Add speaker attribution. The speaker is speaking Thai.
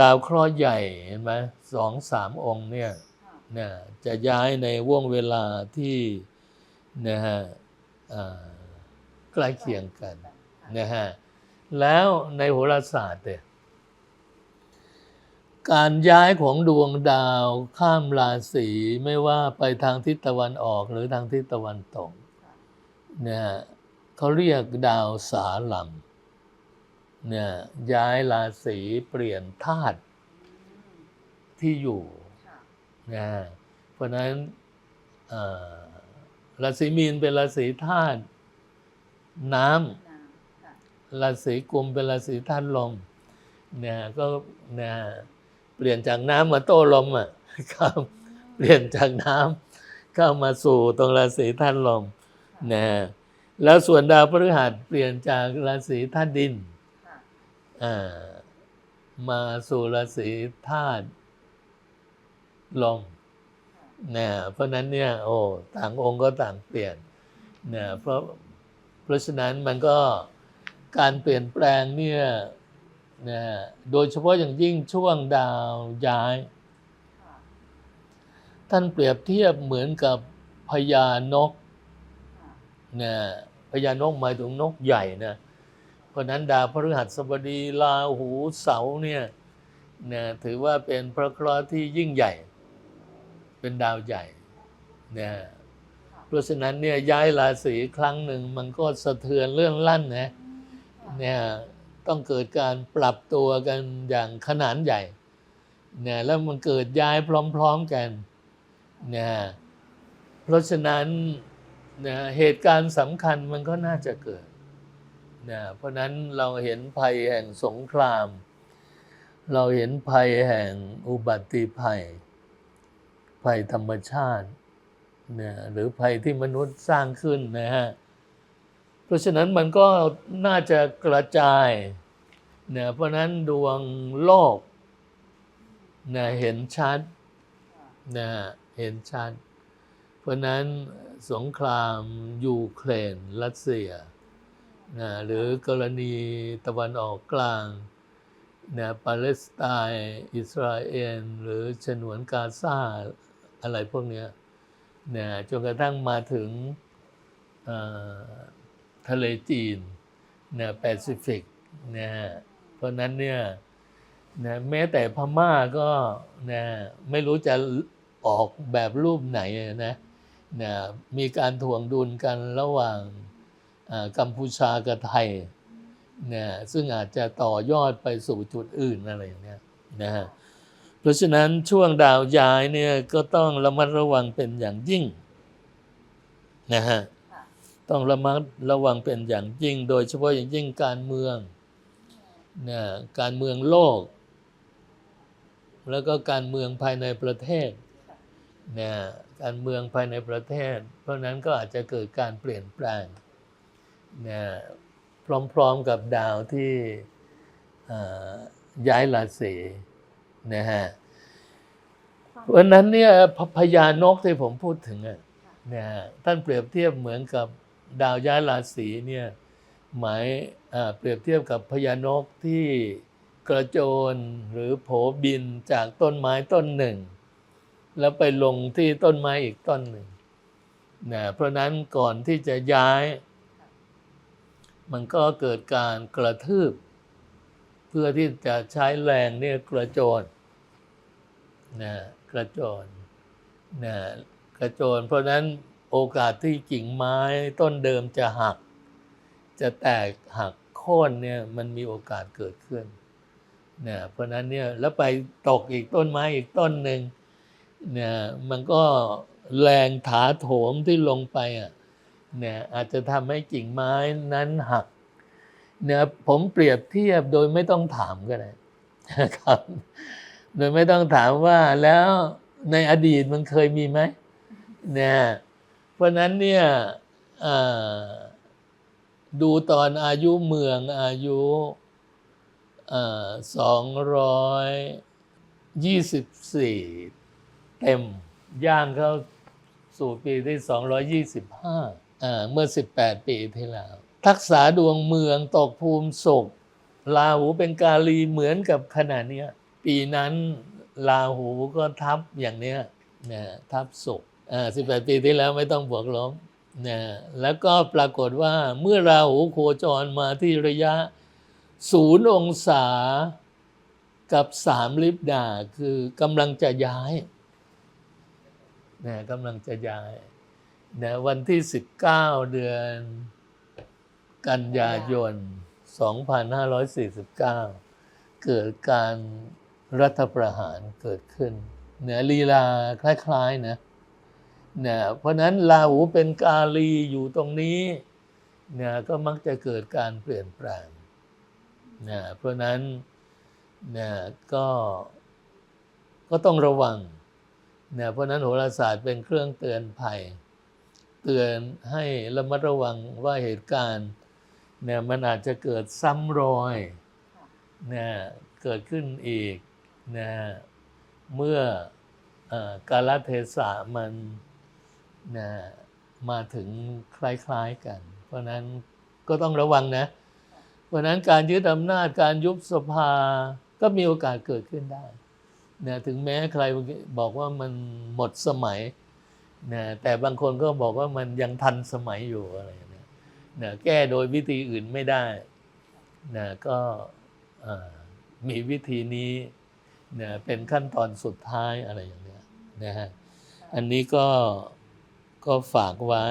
Speaker 1: ดาวเคราะห์ใหญ่เห็นไหมสองสามองค์เนี่ย
Speaker 2: ค่ะ
Speaker 1: นะจะย้ายในว่วงเวลาที่นะฮะอ่าใกล้เคียงกันนะฮะแล้วในโหราศาสตร์เนี่ยการย้ายของดวงดาวข้ามราศีไม่ว่าไปทางทิศตะวันออกหรือทางทิศตะวันตกเนี่ยเขาเรียกดาวสาลัม เนี่ยย้ายราศีเปลี่ยนธาตุ
Speaker 2: อืม
Speaker 1: ที่อยู่
Speaker 2: ค่ะ
Speaker 1: นะฮะเพราะฉะนั้นเอ่อราศีมีนเป็นราศีธาตุน้
Speaker 2: น้ำค่ะำ
Speaker 1: ราศีกุมเป็นราศีธาตุลมเนี่ยก็เนี่ยเปลี่ยนจากน้ำมาโต้ลมอะครับเปลี่ยนจากน้ำเข้ามาสู่ตรงราศีธาตุลมนะฮะแล้วส่วนดาวพฤหัสเปลี่ยนจากราศีธาตุดิน
Speaker 2: ค่ะ
Speaker 1: อ่า มาสู่ราศีธาตุลมนะเพราะนั้นเนี่ยโอ้ต่างองค์ก็ต่างเปลี่ยนนะเพราะเพราะฉะนั้นมันก็การเปลี่ยนแปลงเนี่ยนะโดยเฉพาะอย่างยิ่งช่วงดาวย้าย ท่านเปรียบเทียบเหมือนกับพญานกนะพญานกหมายถึงนกใหญ่นะ เพราะนั้นดาวพฤหัสบดีลาหูเสาเนี่ยนะถือว่าเป็นพระเคราะห์ที่ยิ่งใหญ่ เป็นดาวใหญ่นะเพราะฉะนั้นเนี่ยย้ายราศีครั้งหนึ่งมันก็สะเทือนเรื่องลั่นนะเนี่ยต้องเกิดการปรับตัวกันอย่างขนาดใหญ่เนี่ยแล้วมันเกิดย้ายพร้อมๆกันเนี่ยเพราะฉะนั้นเนี่ยเหตุการณ์สำคัญมันก็น่าจะเกิด นี่ยเพราะนั้นเราเห็นภัยแห่งสงคราม เราเห็นภัยแห่งอุบัติภัย ภัยธรรมชาตินี่ยหรือภัยที่มนุษย์สร้างขึ้นนะฮะเพราะฉะนั้นมันก็น่าจะกระจายเนี่ยเพราะนั้นดวงโลกเนี่ยเห็นชัดนะเห็นชัด เพราะนั้นสงครามยูเครนรัสเซีย นะหรือกรณีตะวันออกกลางนะปาเลสไตน์อิสราเอลหรือฉนวนกาซาอะไรพวกเนี้ยนะจนกระทั่งมาถึงเอ่อทะเลจีนนะแปซิฟิกนะเพราะฉะนั้นเนี่ยนะแม้แต่พม่าก็นะไม่รู้จะออกแบบรูปไหนนะนะมีการถ่วงดุลกันระหว่างอ่า กัมพูชากับไทยนะซึ่งอาจจะต่อยอดไปสู่จุดอื่นอะไรอย่างเนี้ยนะฮะเพราะฉะนั้นช่วงดาวย้ายเนี่ยก็ต้องระมัดระวังเป็นอย่างยิ่งนะฮะต้องระมัดระวังเป็นอย่างยิ่ง โดยเฉพาะอย่างยิ่งการเมืองนะการเมืองโลก แล้วก็การเมืองภายในประเทศนะการเมืองภายในประเทศ เพราะนั้นก็อาจจะเกิดการเปลี่ยนแปลง นะพร้อมๆกับดาวที่เอ่อย้ายราศีนะฮะเพราะฉะนั้นเนี่ยพพญานกที่ผมพูดถึงอะนะฮะท่านเปรียบเทียบเหมือนกับดาวย้ายราศีเนี่ยหมายอ่าเปรียบเทียบกับพญานกที่กระโจนหรือโผบินจากต้นไม้ต้นหนึ่ง แล้วไปลงที่ต้นไม้อีกต้นหนึ่งนะเพราะฉะนั้นก่อนที่จะย้าย มันก็เกิดการกระทืบ เพื่อที่จะใช้แรงเนี่ยกระโจนนะกระโจนนะกระโจน เพราะนั้นโอกาสที่กิ่งไม้ต้นเดิมจะหัก จะแตกหักโค่นเนี่ยมันมีโอกาสเกิดขึ้นนะเพราะนั้นเนี่ยแล้วไปตกอีกต้นไม้อีกต้นหนึ่งเนี่ยมันก็แรงถาโถมที่ลงไปอะ เนี่ยอาจจะทำให้กิ่งไม้นั้นหักเนี่ยผมเปรียบเทียบโดยไม่ต้องถามก็ได้นะครับ โดยไม่ต้องถามว่าแล้วในอดีตมันเคยมีไหมเนี่ยเพราะนั้นเนี่ยดูตอนอายุเมืองอายุสองร้อยยี่สิบสี่เต็มย่างเข้าสู่ปีที่สองร้อยยี่สิบห้า เมื่อสิบแปดปีที่แล้ว ทักษะดวงเมืองตกภูมิสุขลาหูเป็นกาลีเหมือนกับขณะเนี้ยปีนั้นราหูก็ทับอย่างเนี้ยนะทับศุกอ่าสิบแปดปีที่แล้วไม่ต้องบวกลบนะแล้วก็ปรากฏว่าเมื่อราหูโคจรมาที่ระยะศูนย์องศากับสามลิบดาคือกำลังจะย้ายนะกำลังจะย้าย นะวันที่ 19 เดือน กันยายน 2549 เกิดการรัฐประหารเกิดขึ้นเนี่ยลีลาคล้ายๆนะเนี่ยเพราะนั้นลาหูเป็นกาลีอยู่ตรงนี้เนี่ยก็มักจะเกิดการเปลี่ยนแปลงเนี่ยเพราะนั้นเนี่ยก็ก็ต้องระวังเนี่ยเพราะนั้นโหราศาสตร์เป็นเครื่องเตือนภัย เตือนให้ระมัดระวังว่าเหตุการณ์เนี่ยมันอาจจะเกิดซ้ำรอยเนะเกิดขึ้นอีกนะเมื่ออกาลเทศะมันนะมาถึงคล้ายๆกัน เพราะนั้นก็ต้องระวังนะ เพราะฉะนั้นการยึดอำนาจการยุบสภาก็มีโอกาสเกิดขึ้นได้นะถึงแม้ใครบอกว่ามันหมดสมัย นะแต่บางคนก็บอกว่ามันยังทันสมัยอยู่อะไรนะแก้โดยวิธีอื่นไม่ได้นะก็มีวิธีนี้เนี่ยเป็นขั้นตอนสุดท้ายอะไรอย่างเงี้ยนะฮะอันนี้ก็ก็ฝากไว้